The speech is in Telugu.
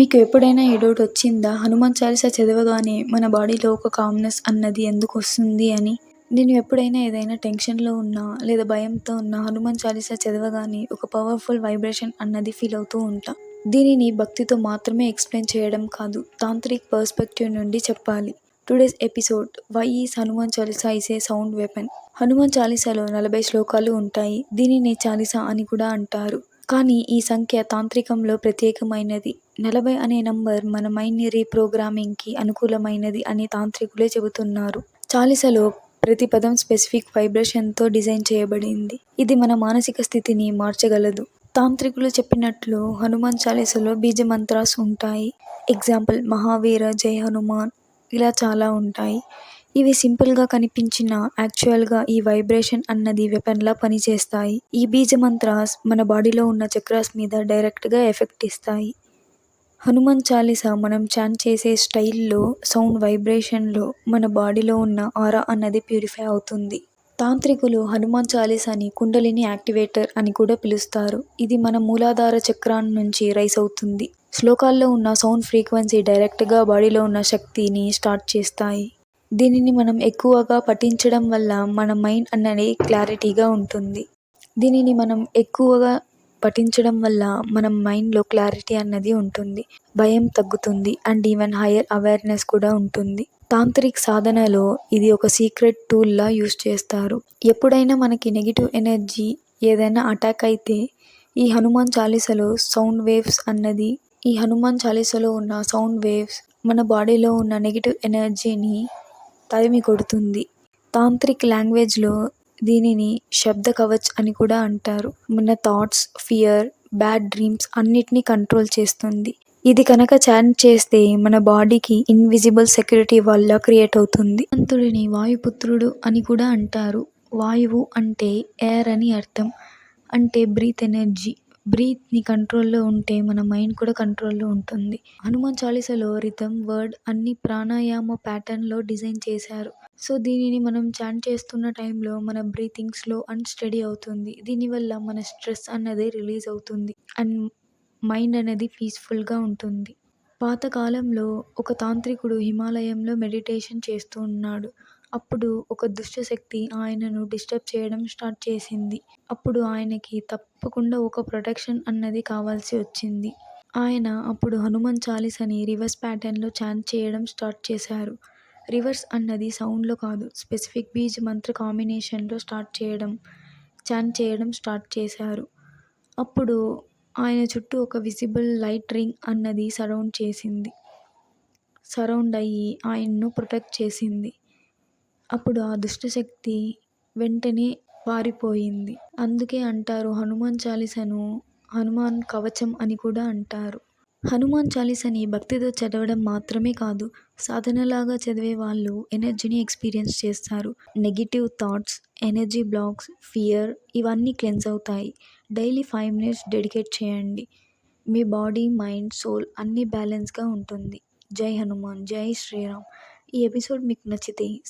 మీకు ఎప్పుడైనా ఈ డౌట్ వచ్చిందా? హనుమాన్ చాలీసా చదవగానే మన బాడీలో ఒక కామ్నెస్ అన్నది ఎందుకు వస్తుంది అని? నేను ఎప్పుడైనా ఏదైనా టెన్షన్లో ఉన్నా లేదా భయంతో ఉన్న హనుమాన్ చాలీసా చదవగానే ఒక పవర్ఫుల్ వైబ్రేషన్ అన్నది ఫీల్ అవుతూ ఉంటా. దీనిని భక్తితో మాత్రమే ఎక్స్ప్లెయిన్ చేయడం కాదు తాంత్రిక్ పర్స్పెక్టివ్ నుండి చెప్పాలి. Today's episode why is Hanuman Chalisa is a sound weapon Hanuman చాలీసాలో నలభై శ్లోకాలు ఉంటాయి దీనిని చాలీసా అని కూడా అంటారు. కానీ ఈ సంఖ్య తాంత్రికంలో ప్రత్యేకమైనది. నలభై అనే నంబర్ మన మైండ్ని రీప్రోగ్రామింగ్కి అనుకూలమైనది అని తాంత్రికులే చెబుతున్నారు. చాలిసలో ప్రతి పదం స్పెసిఫిక్ వైబ్రేషన్తో డిజైన్ చేయబడింది. ఇది మన మానసిక స్థితిని మార్చగలదు. తాంత్రికులు చెప్పినట్లు హనుమాన్ చాలీసలో బీజ మంత్రాస్ ఉంటాయి. ఎగ్జాంపుల్ మహావీర జయ హనుమాన్ ఇలా చాలా ఉంటాయి. ఇవి సింపుల్గా కనిపించిన యాక్చువల్గా ఈ వైబ్రేషన్ అన్నది వెపన్లా పనిచేస్తాయి. ఈ బీజ మంత్రాస్ మన బాడీలో ఉన్న చక్రాస్ మీద డైరెక్ట్గా ఎఫెక్ట్ ఇస్తాయి. హనుమాన్ చాలీసా మనం చాన్ చేసే స్టైల్లో సౌండ్ వైబ్రేషన్లో మన బాడీలో ఉన్న ఆరా అన్నది ప్యూరిఫై అవుతుంది. తాంత్రికులు హనుమాన్ చాలీసాని కుండలిని యాక్టివేటర్ అని కూడా పిలుస్తారు. ఇది మన మూలాధార చక్రాన్ నుంచి రైస్ అవుతుంది. శ్లోకాల్లో ఉన్న సౌండ్ ఫ్రీక్వెన్సీ డైరెక్ట్గా బాడీలో ఉన్న శక్తిని స్టార్ట్ చేస్తాయి. దీనిని మనం ఎక్కువగా పఠించడం వల్ల మన మైండ్ అన్నది క్లారిటీగా ఉంటుంది. దీనిని మనం ఎక్కువగా పఠించడం వల్ల మన మైండ్లో క్లారిటీ అన్నది ఉంటుంది. భయం తగ్గుతుంది అండ్ ఈవెన్ హయ్యర్ అవేర్నెస్ కూడా ఉంటుంది. తాంత్రిక్ సాధనలో ఇది ఒక సీక్రెట్ టూల్లా యూస్ చేస్తారు. ఎప్పుడైనా మనకి నెగిటివ్ ఎనర్జీ ఏదైనా అటాక్ అయితే ఈ హనుమాన్ చాలీసలో సౌండ్ వేవ్స్ అన్నది ఈ హనుమాన్ చాలీసాలో ఉన్న సౌండ్ వేవ్స్ మన బాడీలో ఉన్న నెగిటివ్ ఎనర్జీని తరిమి కొడుతుంది. తాంత్రిక్ లాంగ్వేజ్లో దీనిని శబ్ద కవచ్ అని కూడా అంటారు. మన థాట్స్ ఫియర్ బ్యాడ్ డ్రీమ్స్ అన్నిటినీ కంట్రోల్ చేస్తుంది. ఇది కనుక చాంట్ చేస్తే మన బాడీకి ఇన్విజిబుల్ సెక్యూరిటీ వల్ల క్రియేట్ అవుతుంది. హనుమంతుడిని వాయుపుత్రుడు అని కూడా అంటారు. వాయువు అంటే ఎయిర్ అని అర్థం. అంటే బ్రీత్ ఎనర్జీ బ్రీత్ని కంట్రోల్లో ఉంటే మన మైండ్ కూడా కంట్రోల్లో ఉంటుంది. హనుమాన్ చాలీసాలో రిథమ్ వర్డ్ అన్ని ప్రాణాయామ ప్యాటర్న్లో డిజైన్ చేశారు. సో దీనిని మనం చాంట్ చేస్తున్న టైంలో మన బ్రీతింగ్ స్లో అండ్ స్టడీ అవుతుంది. దీనివల్ల మన స్ట్రెస్ అన్నది రిలీజ్ అవుతుంది. అండ్ మైండ్ అనేది పీస్ఫుల్గా ఉంటుంది. పాతకాలంలో ఒక తాంత్రికుడు హిమాలయంలో మెడిటేషన్ చేస్తూ ఉన్నాడు. అప్పుడు ఒక దుష్టశక్తి ఆయనను డిస్టర్బ్ చేయడం స్టార్ట్ చేసింది. అప్పుడు ఆయనకి తప్పకుండా ఒక ప్రొటెక్షన్ అన్నది కావాల్సి వచ్చింది. ఆయన అప్పుడు హనుమాన్ చాలీసాని రివర్స్ ప్యాటర్న్లో చాంట్ చేయడం స్టార్ట్ చేశారు. రివర్స్ అన్నది సౌండ్లో కాదు స్పెసిఫిక్ బీజ్ మంత్ర కాంబినేషన్లో స్టార్ట్ చేయడం చాంట్ చేయడం స్టార్ట్ చేశారు. అప్పుడు ఆయన చుట్టూ ఒక విజిబుల్ లైట్ రింగ్ అన్నది సరౌండ్ చేసింది. సరౌండ్ అయ్యి ఆయన్ను ప్రొటెక్ట్ చేసింది. అప్పుడు ఆ దుష్టశక్తి వెంటనే పారిపోయింది. అందుకే అంటారు హనుమాన్ చాలీసాను హనుమాన్ కవచం అని కూడా అంటారు. హనుమాన్ చాలీసాని భక్తితో చదవడం మాత్రమే కాదు సాధనలాగా చదివే వాళ్ళు ఎనర్జీని ఎక్స్పీరియన్స్ చేస్తారు. Negative thoughts energy blocks fear ఇవన్నీ క్లెన్స్ అవుతాయి. డైలీ ఫైవ్ మినిట్స్ డెడికేట్ చేయండి. మీ బాడీ మైండ్ సోల్ అన్నీ బ్యాలెన్స్గా ఉంటుంది. జై హనుమాన్ జై శ్రీరామ్. ఈ ఎపిసోడ్ మీకు నచ్చితే